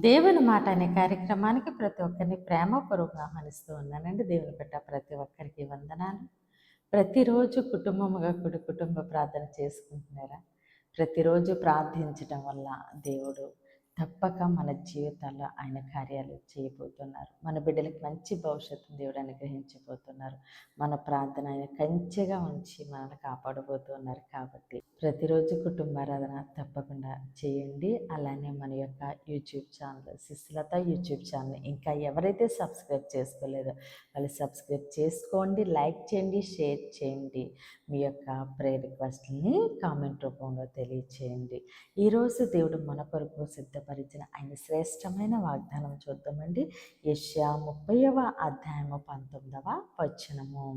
దేవుని మాట అనే కార్యక్రమానికి ప్రతి ఒక్కరిని ప్రేమపూర్వకంగా ఆహ్వానిస్తూ ఉన్నానండి. దేవుని పెట్ట ప్రతి ఒక్కరికి వందనాలు. ప్రతిరోజు కుటుంబముగా కుడి కుటుంబ ప్రార్థన చేసుకుంటున్నారా? ప్రతిరోజు ప్రార్థించడం వల్ల దేవుడు తప్పక మన జీవితాల్లో ఆయన కార్యాలు చేయబోతున్నారు. మన బిడ్డలకు మంచి భవిష్యత్తు దేవుడు అనుగ్రహించబోతున్నారు. మన ప్రార్థన ఆయన కంచెగా ఉంచి మనల్ని కాపాడబోతున్నారు కాబట్టి ప్రతిరోజు కుటుంబారాధన తప్పకుండా చేయండి. అలానే మన యొక్క YouTube channel Shishulata YouTube channel ఇంకా ఎవరైతే సబ్స్క్రైబ్ చేసుకోలేదో వాళ్ళు సబ్స్క్రైబ్ చేసుకోండి లైక్ చేయండి షేర్ చేయండి. మీ యొక్క ప్రేయర్ రిక్వెస్ట్ని కామెంట్ రూపంలో తెలియచేయండి. ఈరోజు దేవుడు మన కొరకు సిద్ధపరిచిన ఆయన శ్రేష్టమైన వాగ్దానం చూద్దామండి. యష్యా ముప్పైవ అధ్యాయము పంతొమ్మిదవ వచనము.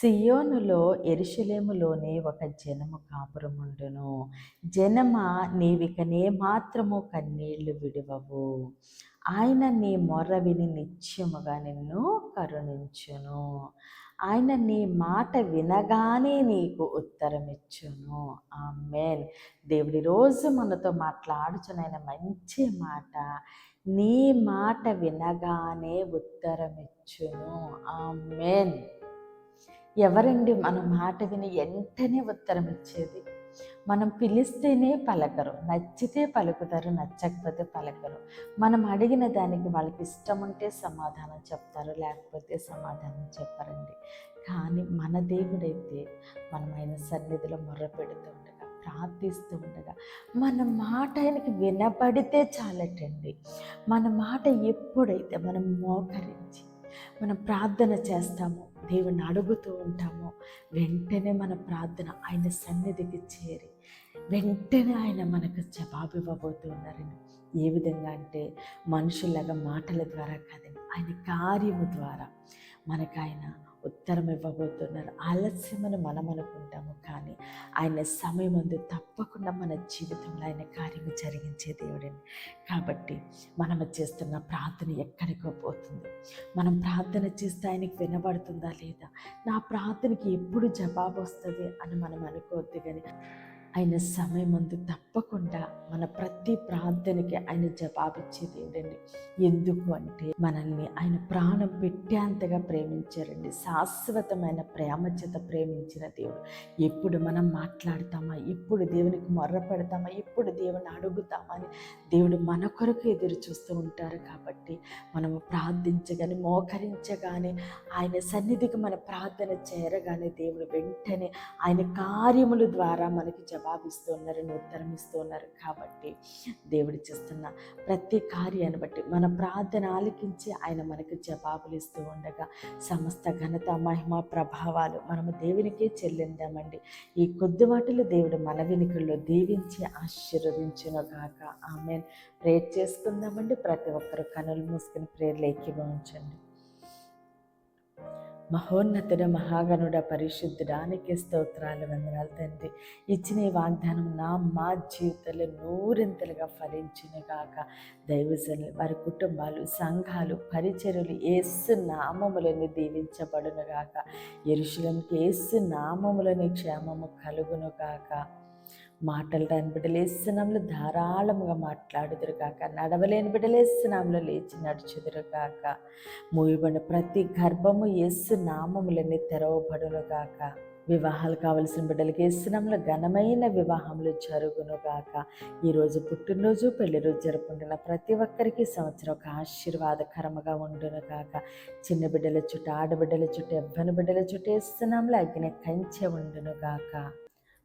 సియోనులో ఎరుషలేములోని ఒక జనము కాపురముండును. జనమ నీవికనే మాత్రము కన్నీళ్ళు విడవవు. ఆయన నీ మొర్ర విని నిత్యముగా నిన్ను కరుణించును. ఆయన నీ మాట వినగానే నీకు ఉత్తరమిచ్చును. ఆమెన్. దేవుడి రోజు మనతో మాట్లాడుచునైన మంచి మాట. నీ మాట వినగానే ఉత్తరమిచ్చును. ఆమెన్. ఎవరండి మన మాట విని వెంటనే ఉత్తరం ఇచ్చేది? మనం పిలిస్తేనే పలకరు నచ్చితే పలుకుతారు నచ్చకపోతే పలకరు. మనం అడిగిన దానికి వాళ్ళకి ఇష్టం ఉంటే సమాధానం చెప్తారు లేకపోతే సమాధానం చెప్పరండి. కానీ మన దేవుడైతే మనం ఆయన సన్నిధిలో మొర్ర పెడుతూ ఉండగా ప్రార్థిస్తూ ఉండగా మన మాట ఆయనకి వినపడితే చాలటండి. మన మాట ఎప్పుడైతే మనం మోకరించి మనం ప్రార్థన చేస్తాము దేవుని అడుగుతూ ఉంటాము. వెంటనే మన ప్రార్థన ఆయన సన్నిధికి చేరి వెంటనే ఆయన మనకు జవాబు ఇవ్వబోతున్నారని ఏ విధంగా అంటే మనుషులాగా మాటల ద్వారా కాదండి ఆయన కార్యము ద్వారా మనకు ఆయన ఉత్తరం ఇవ్వబోతున్నారు. ఆలస్యమని మనం అనుకుంటాం ఆయన సమయం అందు తప్పకుండా మన జీవితంలో ఆయన కార్యము జరిగించే దేవుడండి కాబట్టి మనం చేస్తున్న ప్రార్థన ఎక్కడికో పోతుంది. మనం ప్రార్థన చేస్తే ఆయనకి వినబడుతుందా లేదా? నా ప్రార్థనకి ఎప్పుడు జవాబు వస్తుంది అని మనం అనుకోవద్దు కానీ ఆయన సమయం అందు తప్పకుండా మన ప్రతి ప్రార్థనకి ఆయన జవాబిచ్చేది ఏంటండి? ఎందుకు అంటే మనల్ని ఆయన ప్రాణం పెట్టేంతగా ప్రేమించారండి. శాశ్వతమైన ప్రేమ చేత ప్రేమించిన దేవుడు. ఎప్పుడు మనం మాట్లాడతామా? ఎప్పుడు దేవునికి మొర్ర పెడతామా? ఎప్పుడు దేవుని అడుగుతామా? అని దేవుడు మన కొరకు ఎదురు చూస్తూ ఉంటారు కాబట్టి మనము ప్రార్థించగానే మోకరించగానే ఆయన సన్నిధికి మన ప్రార్థన చేరగానే దేవుడు వెంటనే ఆయన కార్యముల ద్వారా మనకి జవాబిస్తూ ఉన్నారని ఉత్తరం ఇస్తూ ఉన్నారు కాబట్టి దేవుడు చేస్తున్న ప్రతి కార్యాన్ని బట్టి మన ప్రార్థన ఆలకించి ఆయన మనకు జవాబులు ఇస్తూ ఉండగా సమస్త ఘనత మహిమ ప్రభావాలు మనము దేవునికే చెల్లిందామండి. ఈ కొద్ది వాటిలో దేవుడు మన వెనుకల్లో దీవించి ఆశీర్వదించును గాక. ఆమె ప్రేర్ చేసుకుందామండి. ప్రతి ఒక్కరు కనులు మూసుకుని ప్రేర్లు ఉంచండి. మహోన్నతుడ మహాగణుడ పరిశుద్ధుడానికి స్తోత్రాలు వందనాలు తండ్రి. ఇచ్చిన ఈ వాగ్దానం నా మా జీవితంలో నూరింతలుగా ఫలించిన కాక దైవజనులు వారి కుటుంబాలు సంఘాలు పరిచరులు ఏసు నామములని దీవించబడునుగాక ఎరుషులంకి ఏసు నామములని క్షేమము కలుగును గాక. మాటలు రాని బిడ్డలేస్తున్నాంలో ధారాళముగా మాట్లాడుదురు కాక నడవలేని బిడ్డలేస్తున్నాంలో లేచి నడుచుదురు కాక. మూయబడిన ప్రతి గర్భము ఎస్సు నామములన్నీ తెరవబడును కాక. వివాహాలు కావలసిన బిడ్డలకి ఇస్తున్నాంలో ఘనమైన వివాహములు జరుగును గాక ఈరోజు పుట్టినరోజు పెళ్ళి రోజు జరుపుకుంటున్న ప్రతి ఒక్కరికి సంవత్సరం ఒక ఆశీర్వాదకరముగా ఉండును గాక చిన్న బిడ్డల చుట్టూ ఆడబిడ్డల చుట్టూ ఎవ్వని బిడ్డల చుట్టూ ఇస్తున్నాంలో అగ్ని కంచె ఉండును గాక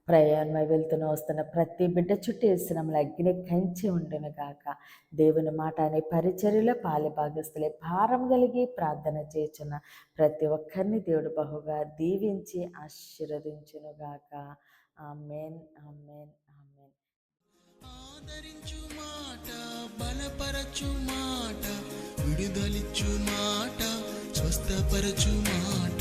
ప్రయాణమై వెళ్తున్న వస్తున్న ప్రతి బిడ్డ చుట్టూ వేసినములు అగ్ని కంచి ఉండును గాక. దేవుని మాట అనే పరిచర్యలో పాలిభాగస్తులే భారం కలిగి ప్రార్థన చేస్తున్న ప్రతి ఒక్కరిని దేవుడు బహుగా దీవించి ఆశీర్వదించును గాక. Amen amen amen. ఆదరించు మాట బలపరచు మాట విడుదలిచ్చు మాట స్వస్థపరచు మాట.